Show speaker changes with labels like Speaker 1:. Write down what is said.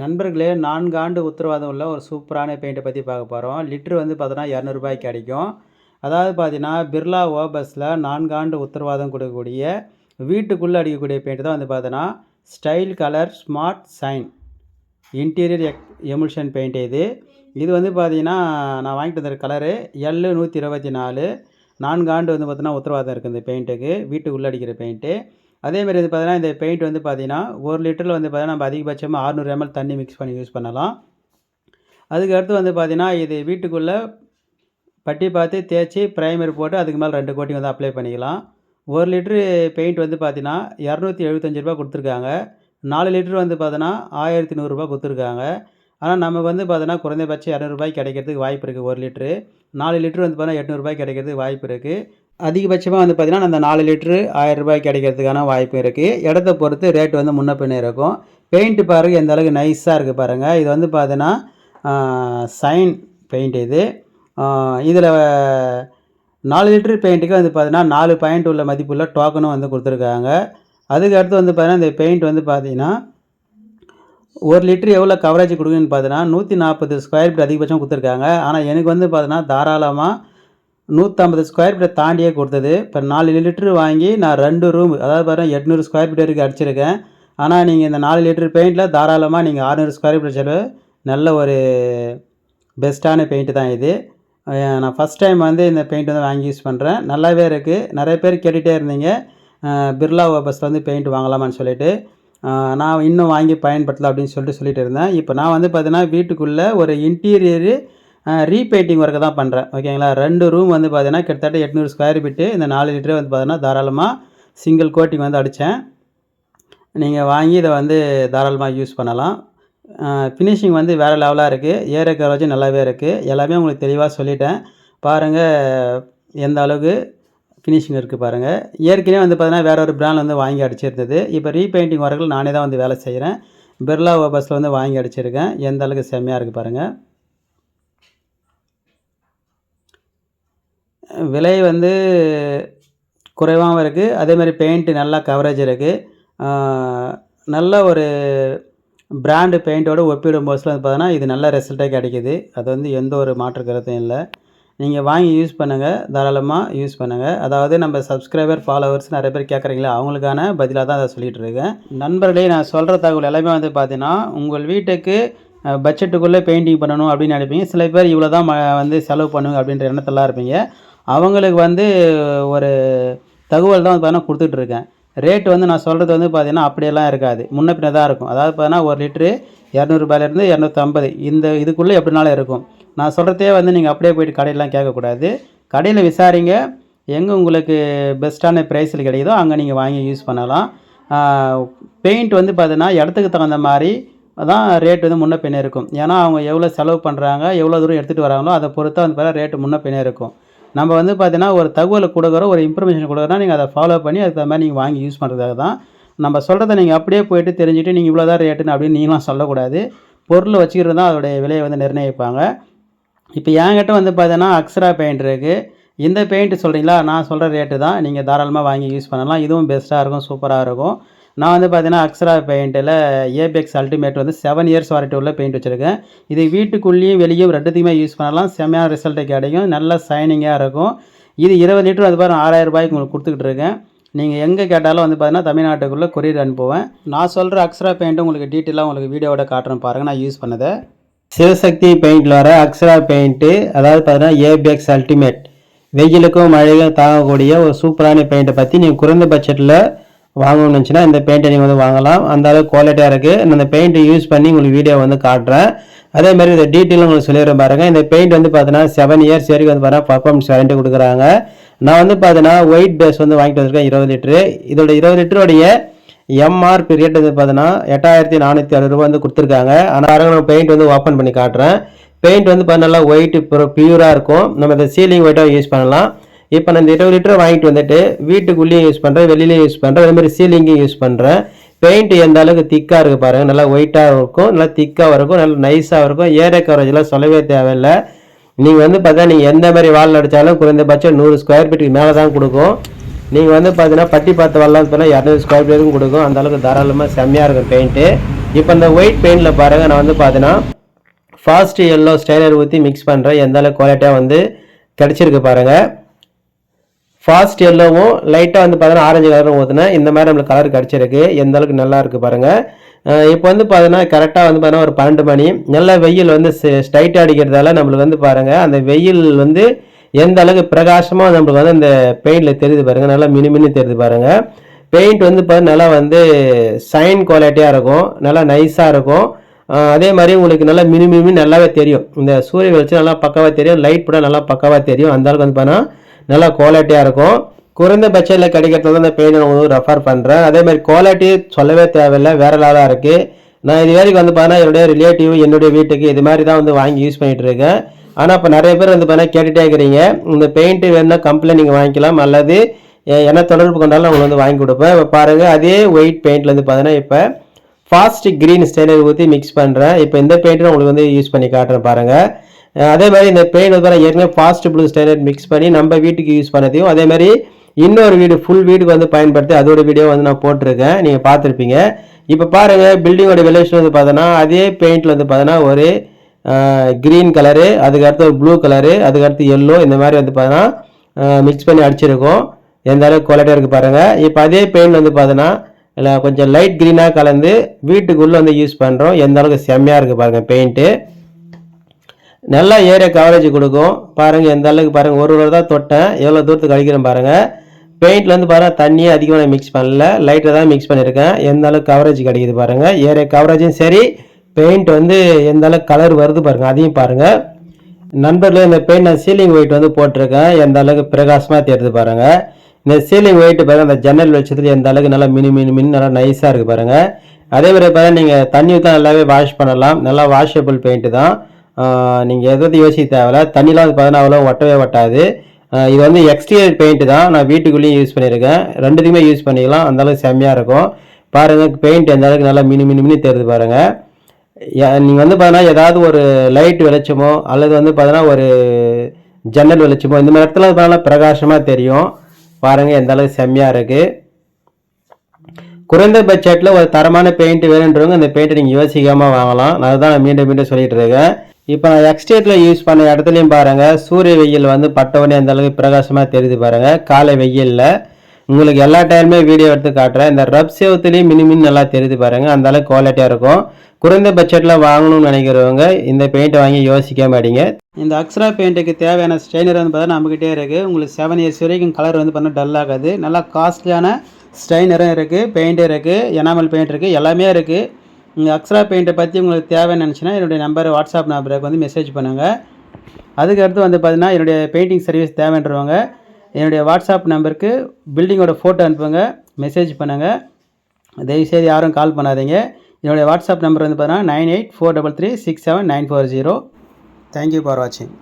Speaker 1: நண்பர்களே நான்கு ஆண்டு உத்தரவாதம் உள்ள ஒரு சூப்பரான பெயிண்ட்டை பற்றி பார்க்க போகிறோம் லிட்ரு வந்து பார்த்தோன்னா இரநூறுபாய்க்கு கிடைக்கும். அதாவது பார்த்தீங்கன்னா பிர்லா ஓபஸில் நான்கு ஆண்டு உத்தரவாதம் கொடுக்கக்கூடிய வீட்டுக்குள்ளே அடிக்கக்கூடிய பெயிண்ட் தான் வந்து பார்த்தோன்னா style colour smart shine interior egg emulsion paint இது. இது வந்து பார்த்தீங்கன்னா நான் வாங்கிட்டு வந்த கலரு எல்லு நூற்றி இருபத்தி நாலு. நான்கு ஆண்டு வந்து பார்த்தோன்னா உத்தரவாதம் இருக்குது இந்த பெயிண்ட்டுக்கு வீட்டுக்குள்ளே அடிக்கிற பெயிண்ட்டு அதேமாதிரி வந்து பார்த்தீங்கன்னா இந்த பெயிண்ட் வந்து பார்த்தீங்கன்னா ஒரு லிட்டரில் வந்து பார்த்திங்கன்னா நம்ம அதிகபட்சமாக ஆறுநூறு எம்எல் தண்ணி மிக்ஸ் பண்ணி யூஸ் பண்ணலாம். அதுக்கு அடுத்து வந்து பார்த்திங்கன்னா இது வீட்டுக்குள்ளே பட்டி பார்த்து தேய்ச்சி ப்ரைமர் போட்டு அதுக்கு மேலே ரெண்டு கோட்டிங் வந்து அப்ளை பண்ணிக்கலாம். ஒரு லிட்ரு பெயிண்ட் வந்து பார்த்தீங்கன்னா இரநூத்தி எழுபத்தஞ்சி ரூபா கொடுத்துருக்காங்க. நாலு லிட்டர் வந்து பார்த்தோன்னா ஆயிரத்தி நூறுரூபா கொடுத்துருக்காங்க. ஆனால் நமக்கு வந்து பார்த்தோன்னா குறைந்தபட்சம் இரநூறுபாய்க்கு கிடைக்கிறதுக்கு வாய்ப்பு இருக்குது ஒரு லிட்ரு நாலு லிட்ரு வந்து பார்த்தீங்கன்னா எட்நூறுபாய்க்கு கிடைக்கிறதுக்கு வாய்ப்பு இருக்குது அதிகபட்சமாக வந்து பார்த்திங்கன்னா அந்த நாலு லிட்ரு ஆயிரம் ரூபாய் கிடைக்கிறதுக்கான வாய்ப்பு இருக்குது இடத்த பொறுத்து ரேட் வந்து முன்ன பின்ன இருக்கும். பெயிண்ட் பாருங்கள் எந்த அளவுக்கு நைஸாக இருக்குது பாருங்கள் இது வந்து பார்த்தீங்கன்னா சைன் பெயிண்ட் இது. இதில் நாலு லிட்ரு பெயிண்ட்டுக்கு வந்து பார்த்தீங்கன்னா நாலு பாயிண்ட் உள்ள மதிப்புள்ள டோக்கனும் வந்து கொடுத்துருக்காங்க. அதுக்கு அடுத்து வந்து பார்த்தீங்கன்னா இந்த பெயிண்ட் வந்து பார்த்தீங்கன்னா ஒரு லிட்ரு எவ்வளோ கவரேஜ் கொடுக்குன்னு பார்த்தீங்கன்னா நூற்றி நாற்பது ஸ்கொயர் ஃபீட் அதிகபட்சம் கொடுத்துருக்காங்க. ஆனால் எனக்கு வந்து பார்த்தீங்கன்னா தாராளமாக நூற்றம்பது ஸ்கொயர் ஃபீட்டை தாண்டியே கொடுத்தது. இப்போ நாலு லிட்டரு வாங்கி நான் ரெண்டு ரூம் அதாவது பாருங்கள் எட்நூறு ஸ்கொயர் ஃபீட் வரைக்கும் அடிச்சிருக்கேன். ஆனால் நீங்கள் இந்த நாலு லிட்ரு பெயிண்டில் தாராளமாக நீங்கள் ஆறுநூறு ஸ்கொயர் ஃபீட் செலவு நல்ல ஒரு பெஸ்ட்டான பெயிண்ட்டு தான் இது. நான் ஃபஸ்ட் டைம் வந்து இந்த பெயிண்ட் வந்து வாங்கி யூஸ் பண்ணுறேன் நல்லாவே இருக்குது நிறைய பேர் கேட்டுகிட்டே இருந்தீங்க. பிர்லா ஓபஸில் வந்து பெயிண்ட் வாங்கலாமான்னு சொல்லிட்டு. நான் இன்னும் வாங்கி பயன்படுத்தலாம் அப்படின்னு சொல்லிட்டு சொல்லிட்டு இருந்தேன். இப்போ நான் வந்து பார்த்தீங்கன்னா வீட்டுக்குள்ளே ஒரு இன்டீரியரு ரீபெயிண்டிங் ஒர்க்கு தான் பண்ணுறேன் ஓகேங்களா ரெண்டு ரூம் வந்து பார்த்தீங்கன்னா கிட்டத்தட்ட எட்நூறு ஸ்கொயர் ஃபீட்டு இந்த நாலு லிட்டரே வந்து பார்த்தீங்கன்னா தாராளமாக சிங்கிள் கோட்டிங் வந்து அடித்தேன் நீங்கள் வாங்கி இதை வந்து தாராளமாக யூஸ் பண்ணலாம். ஃபினிஷிங் வந்து வேறு லெவலாக இருக்குது ஏற வச்சு நல்லாவே இருக்குது எல்லாமே உங்களுக்கு தெளிவாக சொல்லிட்டேன். பாருங்கள் எந்த அளவுக்கு ஃபினிஷிங் இருக்குது பாருங்கள் ஏற்கனவே வந்து பார்த்தீங்கன்னா வேற ஒரு பிராண்ட் வந்து வாங்கி அடிச்சிருந்தது. இப்போ ரீபெயிண்டிங் ஒர்க்கில் நானே தான் வந்து வேலை செய்கிறேன் பிர்லா பஸ்ஸில் வந்து வாங்கி அடிச்சிருக்கேன். எந்த அளவுக்கு செம்மையாக இருக்குது பாருங்கள் விலை வந்து குறைவாகவும் இருக்குது அதேமாதிரி பெயிண்ட்டு நல்லா கவரேஜ் இருக்குது நல்ல ஒரு பிராண்டு பெயிண்ட்டோடு ஒப்பிடும் போதுல வந்து பார்த்தோன்னா இது நல்ல ரிசல்ட்டே கிடைக்கிது. அது வந்து எந்த ஒரு மாற்று கருத்தும் இல்லை. நீங்கள் வாங்கி யூஸ் பண்ணுங்கள் தாராளமாக யூஸ் பண்ணுங்கள் அதாவது நம்ம சப்ஸ்கிரைபர் ஃபாலோவர்ஸ் நிறைய பேர் கேட்குறீங்களா அவங்களுக்கான பதிலாக தான் அதை சொல்லிகிட்டு இருக்கேன். நண்பர்களே நான் சொல்கிற தகவல் எல்லாமே வந்து பார்த்தீங்கன்னா உங்கள் வீட்டுக்கு பட்ஜெட்டுக்குள்ளே பெயிண்டிங் பண்ணணும் அப்படின்னு நினைப்பீங்க. சில பேர் இவ்வளோ தான் வந்து செலவு பண்ணுங்க அப்படின்ற எண்ணத்தெல்லாம் இருப்பீங்க. அவங்களுக்கு வந்து ஒரு தகவல் தான் பார்த்தீங்கன்னா கொடுத்துட்ருக்கேன். ரேட்டு வந்து நான் சொல்கிறது வந்து பார்த்தீங்கன்னா அப்படியெல்லாம் இருக்காது. முன்ன பின்ன தான் இருக்கும். அதாவது பார்த்தீங்கன்னா ஒரு லிட்ரு இரநூறுபாயிலேருந்து இரநூத்தம்பது. இந்த இதுக்குள்ளே எப்படினாலும் இருக்கும். நான் சொல்கிறதே வந்து நீங்கள் அப்படியே போயிட்டு கடையிலாம் கேட்கக்கூடாது. கடையில் விசாரிங்க. எங்கே உங்களுக்கு பெஸ்ட்டான ப்ரைஸில் கிடைக்குதோ அங்கே நீங்கள் வாங்கி யூஸ் பண்ணலாம். பெயிண்ட் வந்து பார்த்தீங்கன்னா இடத்துக்கு தகுந்த மாதிரி தான் ரேட் வந்து முன்ன பின்னே இருக்கும். ஏன்னா அவங்க எவ்வளோ செலவு பண்ணுறாங்க எவ்வளோ தூரம் எடுத்துகிட்டு வராங்களோ அதை பொறுத்து வந்து பார்த்தா ரேட்டு முன்ன பின்னே இருக்கும். நம்ம வந்து பார்த்தீங்கன்னா ஒரு தகவலை கொடுக்குறோம் ஒரு இன்ஃபர்மேஷன் கொடுக்குறோம் நீங்கள் அதை ஃபாலோ பண்ணி அதுக்கு தகுந்த மாதிரி நீங்கள் வாங்கி யூஸ் பண்ணுறதாக தான் நம்ம சொல்கிறத நீங்கள் அப்படியே போயிட்டு தெரிஞ்சுட்டு நீங்கள் இவ்வளோ தான் ரேட்டுன்னு அப்படின்னு நீங்களாம் சொல்லக்கூடாது. பொருள் வச்சுக்கிறது தான் அதோடைய விலையை வந்து நிர்ணயிப்பாங்க. இப்போ என்கிட்ட வந்து பார்த்தீங்கன்னா அக்ஸரா பெயிண்ட் இருக்குது இந்த பெயிண்ட் சொல்கிறீங்களா நான் சொல்கிற ரேட்டு தான். நீங்கள் தாராளமாக வாங்கி யூஸ் பண்ணலாம். இதுவும் பெஸ்ட்டாக இருக்கும் சூப்பராக இருக்கும். நான் வந்து பார்த்தீங்கன்னா அக்ஸரா பெயிண்ட்டில் ஏபெக்ஸ் அல்டிமேட் வந்து செவன் இயர்ஸ் வாரண்டி உள்ள பெயிண்ட் வச்சுருக்கேன். இது வீட்டுக்குள்ளேயும் வெளியும் ரெண்டுத்தையுமே யூஸ் பண்ணலாம். செம்மையான ரிசல்ட்டு கிடைக்கும். நல்ல சைனிங்காக இருக்கும். இது இருபது லிட்டர் அது பாருங்கள் ஆறாயிரம் ரூபாய்க்கு உங்களுக்கு கொடுத்துக்கிட்டு இருக்கேன். நீங்கள் எங்கே கேட்டாலும் வந்து பார்த்தீங்கன்னா தமிழ்நாட்டுக்குள்ளே கொரியர் அனுப்புவேன் நான் சொல்கிற அக்ஸரா பெயிண்ட்டு உங்களுக்கு டீட்டெயிலாக உங்களுக்கு வீடியோவோட காட்டுறேன் பாருங்கள் நான் யூஸ் பண்ணதை. சிவசக்தி பெயிண்டில் வர அக்ஸரா பெயிண்ட்டு அதாவது பார்த்தீங்கன்னா ஏபிஎக்ஸ் அல்டிமேட் வெயிலுக்கும் மழையும் தாங்கக்கூடிய ஒரு சூப்பரான பெயிண்ட்டை பற்றி நீங்கள் குறைந்த பட்ஜெட்டில் வாங்கணும்னு நினச்சின்னா இந்த பெயிண்ட்டை நீங்கள் வந்து வாங்கலாம். அந்த அளவுக்கு குவாலிட்டியாக இருக்குது நான் இந்த பெயிண்ட்டை யூஸ் பண்ணி உங்களுக்கு வீடியோ வந்து காட்டுறேன். அதே மாதிரி இந்த டீட்டெயில் உங்களுக்கு சொல்லிடுறேன் பாருங்கள் இந்த பெயிண்ட் வந்து பார்த்தீங்கன்னா செவன் இயர்ஸ் வரைக்கும் வந்து பார்த்தீங்கன்னா பர்ஃபார்மன்ஸ் வாரண்டி கொடுக்குறாங்க. நான் வந்து பார்த்தீங்கன்னா ஒயிட் பேஸ் வந்து வாங்கிட்டு வந்திருக்கேன் இருபது லிட்டரு. இதோட இருபது லிட்டருடைய எம்ஆர்பி ரேட் வந்து பார்த்தீங்கன்னா எட்டாயிரத்தி நானூற்றி அறுபது ரூபா வந்து கொடுத்துருக்காங்க. ஆனால் நான் பெயிண்ட் வந்து ஓப்பன் பண்ணி காட்டுறேன். பெயிண்ட் வந்து பார்த்தீங்கன்னா ஒயிட் ப்யூராக இருக்கும். நம்ம இந்த சீலிங் ஒயிட்டாக யூஸ் பண்ணலாம். இப்போ நான் இந்த இருபது லிட்டர் வாங்கிட்டு வந்துட்டு வீட்டுக்குள்ளேயும் யூஸ் பண்ணுறேன் வெளியிலையும் யூஸ் பண்ணுறேன் அதே மாதிரி சீலிங்கையும் யூஸ் பண்ணுறேன் பெயிண்ட் எந்த அளவுக்கு திக்காக இருக்குது பாருங்கள் நல்லா ஒயிட்டாக இருக்கும் நல்லா திக்காக இருக்கும் நல்லா நைஸாக இருக்கும் ஏரியா கவரேஜ்லாம் சொல்லவே தேவையில்லை. நீங்கள் வந்து பார்த்தா நீங்கள் எந்த மாதிரி வால் அடித்தாலும் குறைந்தபட்சம் நூறு ஸ்கொயர் ஃபீட்டுக்கு மேலே தான் கொடுக்கும். நீங்கள் வந்து பார்த்தீங்கன்னா பட்டி பார்த்த வால்லாம் பார்த்தீங்கன்னா இரநூறு ஸ்கொயர் ஃபீட்டுக்கும் கொடுக்கும். அந்த அளவுக்கு தாராளமாக செம்மையாக இருக்கும் பெயிண்ட்டு இப்போ இந்த ஒயிட் பெயிண்டில் பாருங்கள் நான் வந்து பார்த்தீங்கன்னா ஃபாஸ்ட் எல்லோ ஸ்டைலர் ஊற்றி மிக்ஸ் பண்ணுறேன் எந்த அளவுக்கு குவாலிட்டியாக வந்து கிடச்சிருக்கு பாருங்கள் ஃபாஸ்ட் எல்லோவும் லைட்டாக வந்து பார்த்தீங்கன்னா ஆரஞ்சு கலரும் ஊற்றுனேன் இந்த மாதிரி நம்மளுக்கு கலர் கிடச்சிருக்கு. எந்த அளவுக்கு நல்லா இருக்குது பாருங்கள் இப்போ வந்து பார்த்தீங்கன்னா கரெக்டாக வந்து பார்த்தீங்கன்னா ஒரு பன்னெண்டு மணி. நல்ல வெயில் வந்து ஸ்ட்ரைட்டாக அடிக்கிறதால நம்மளுக்கு வந்து பாருங்கள் அந்த வெயில் வந்து எந்த அளவுக்கு பிரகாசமாக நம்மளுக்கு வந்து அந்த பெயிண்டில் தெரியுது பாருங்கள் நல்லா மினி மினி தெரியுது பாருங்கள் பெயிண்ட் வந்து பார்த்தீங்கன்னா நல்லா வந்து சைன் குவாலிட்டியாக இருக்கும். நல்லா நைஸாக இருக்கும். அதே மாதிரி உங்களுக்கு நல்லா மினி நல்லாவே தெரியும். இந்த சூரிய வெளிச்சம் நல்லா பக்காவாக தெரியும். லைட் கூட நல்லா பக்காவாக தெரியும். அந்த அளவுக்கு வந்து பார்த்தீங்கன்னா நல்லா குவாலிட்டியாக இருக்கும். குறைந்த பட்ஜெட்டில் கிடைக்கிறதுல இந்த பெயிண்ட் நான் உங்களுக்கு ரெஃபர் பண்ணுறேன் அதே மாதிரி குவாலிட்டி சொல்லவே தேவையில்லை. வேற லெவலாக இருக்குது நான் இது வரைக்கும் வந்து பார்த்தா என்னுடைய ரிலேட்டிவ் என்னுடைய வீட்டுக்கு இது மாதிரி தான் வந்து வாங்கி யூஸ் பண்ணிட்டு இருக்கேன். ஆனால் இப்போ நிறைய பேர் வந்து பார்த்தா கேட்டுகிட்டே இருக்கிறீங்க. இந்த பெயிண்ட்டு வேணுன்னா கம்ப்ளைண்ட் நீங்கள் வாங்கிக்கலாம். அல்லது என்ன தொடர்பு கொண்டாலும் உங்களுக்கு வந்து வாங்கி கொடுப்பேன். இப்போ பாருங்கள் அதே ஒயிட் பெயிண்ட்ல வந்து பார்த்தீங்கன்னா இப்போ ஃபாஸ்ட் க்ரீன் ஸ்டைலர் ஊற்றி மிக்ஸ் பண்ணுறேன் இப்போ இந்த பெயிண்ட்டும் உங்களுக்கு வந்து யூஸ் பண்ணி காட்டுறேன் பாருங்கள் அதே மாதிரி இந்த பெயிண்ட் வந்து பாருங்க, ஏற்கனவே ஃபாஸ்ட் ப்ளூ ஸ்டாண்டர்ட் மிக்ஸ் பண்ணி நம்ம வீட்டுக்கு யூஸ் பண்ணதையும் அதே மாதிரி இன்னொரு வீடு ஃபுல் வீடுக்கு வந்து பயன்படுத்தி அதோட வீடியோ வந்து நான் போட்டிருக்கேன். நீங்கள் பார்த்துருப்பீங்க. இப்போ பாருங்கள் பில்டிங்கோட வெலேஷன் வந்து பார்த்தோன்னா அதே பெயிண்டில் வந்து பார்த்தோன்னா ஒரு க்ரீன் கலரு அதுக்கடுத்து ஒரு ப்ளூ கலரு அதுக்கடுத்து எல்லோ இந்த மாதிரி வந்து பார்த்தோன்னா மிக்ஸ் பண்ணி அடிச்சிருக்கோம். எந்த அளவுக்கு குவாலிட்டியாக இருக்குது பாருங்கள் இப்போ அதே பெயிண்ட் வந்து பார்த்தோன்னா இல்லை கொஞ்சம் லைட் க்ரீனாக கலந்து வீட்டுக்குள்ளே வந்து யூஸ் பண்ணுறோம் எந்த அளவுக்கு செம்மையாக இருக்குது பாருங்கள் பெயிண்ட்டு நல்லா ஏரியா கவரேஜ் கொடுக்கும். பாருங்கள் எந்த அளவுக்கு பாருங்கள் ஒரு ஒரு தான் தொட்டேன். எவ்வளோ தூரத்துக்கு அழிக்கிறேன் பாருங்கள் பெயிண்டில் வந்து பாருங்கள் தண்ணியே அதிகமாக நான் மிக்ஸ் பண்ணல. லைட்டை தான் மிக்ஸ் பண்ணியிருக்கேன் எந்த அளவுக்கு கவரேஜ் கிடைக்குது பாருங்கள் ஏரியா கவரேஜும் சரி. பெயிண்ட் வந்து எந்த அளவுக்கு கலர் வருது பாருங்கள் அதையும் பாருங்கள் நண்பர்களே இந்த பெயிண்ட் நான் சீலிங் ஒயிட் வந்து போட்டிருக்கேன். எந்த அளவுக்கு பிரகாசமாக தெரியுது பாருங்கள் இந்த சீலிங் ஒயிட் பாருங்கள் அந்த ஜன்னல் வெளிச்சத்தில் எந்த அளவுக்கு நல்லா மினி மினி மினி நல்லா நைஸாக இருக்குது பாருங்கள் அதே மாதிரி பாருங்க நீங்கள் தண்ணி தான் நல்லாவே வாஷ் பண்ணலாம். நல்லா வாஷபிள் பெயிண்ட்டு தான். நீங்கள் எதாவது யோசிக்க தேவையில்ல. தண்ணிலாம் அது பார்த்தீங்கன்னா அவ்வளோ ஒட்டவே ஒட்டாது. இது வந்து எக்ஸ்டீரியர் பெயிண்ட் தான். நான் வீட்டுக்குள்ளேயும் யூஸ் பண்ணியிருக்கேன். ரெண்டுத்துக்குமே யூஸ் பண்ணிக்கலாம். அந்தளவுக்கு செம்மையாக இருக்கும். பாருங்கள் பெயிண்ட் எந்த அளவுக்கு நல்லா மினி மினி மினி தெரியுது பாருங்கள் நீங்கள் வந்து பார்த்தீங்கன்னா ஏதாவது ஒரு லைட் வெளிச்சமோ அல்லது வந்து பார்த்தீங்கன்னா ஒரு ஜன்னல் வெளிச்சமோ இந்த மாதிரி இடத்துல பார்த்தீங்கன்னா பிரகாசமாக தெரியும். பாருங்கள் எந்த அளவுக்கு செம்மையாக இருக்குது குறைந்த பட்ஜெட்டில் ஒரு தரமான பெயிண்ட் வேணுன்றவங்க இந்த பெயிண்ட்டை நீங்கள் யோசிக்காமல் வாங்கலாம். அதுதான் நான் மீண்டும் மீண்டும் சொல்லிகிட்டு இருக்கேன். இப்போ நான் எக்ஸ்டேட்டில் யூஸ் பண்ண இடத்துலையும் பாருங்கள் சூரிய வெயில் வந்து பட்டவனே அந்த அளவுக்கு பிரகாசமாக தெரியுது பாருங்கள் காலை வெயிலில் உங்களுக்கு எல்லா டைமுமே வீடியோ எடுத்து காட்டுறேன். இந்த ரப் சேவத்துலேயும் மினிமின் நல்லா தெரியுது பாருங்கள் அந்த அளவுக்கு குவாலிட்டியாக இருக்கும். குறைந்த பட்ஜெட்டில் வாங்கணும்னு நினைக்கிறவங்க இந்த பெயிண்ட்டை வாங்கி யோசிக்க மாட்டீங்க
Speaker 2: இந்த அக்ஸ்ரா பெயிண்ட்டுக்கு தேவையான ஸ்ட்ரைனர் வந்து பார்த்தா நம்மக்கிட்டே இருக்குது உங்களுக்கு செவன் இயர்ஸ் வரைக்கும் கலர் வந்து பார்த்தா டல் ஆகாது. நல்லா காஸ்ட்லியான ஸ்ட்ரைனரும் இருக்குது பெயிண்ட்டும் இருக்குது எனாமல் பெயிண்ட் இருக்குது எல்லாமே இருக்குது இந்த அக்ஸ்ரா பெயிண்ட்டை பற்றி உங்களுக்கு தேவைன்னு நினச்சின்னா என்னுடைய நம்பர் வாட்ஸ்அப் நம்பருக்கு வந்து மெசேஜ் பண்ணுங்கள் அதுக்கடுத்து வந்து பார்த்தீங்கன்னா என்னுடைய பெயிண்டிங் சர்வீஸ் தேவைன்றவங்க என்னுடைய வாட்ஸ்அப் நம்பருக்கு பில்டிங்கோட ஃபோட்டோ அனுப்புங்க மெசேஜ் பண்ணுங்கள் தயவுசெய்து யாரும் கால் பண்ணாதீங்க. என்னுடைய வாட்ஸ்அப் நம்பர் வந்து பார்த்தீங்கன்னா nine eight four double three six seven nine four zero thank you for வாட்சிங்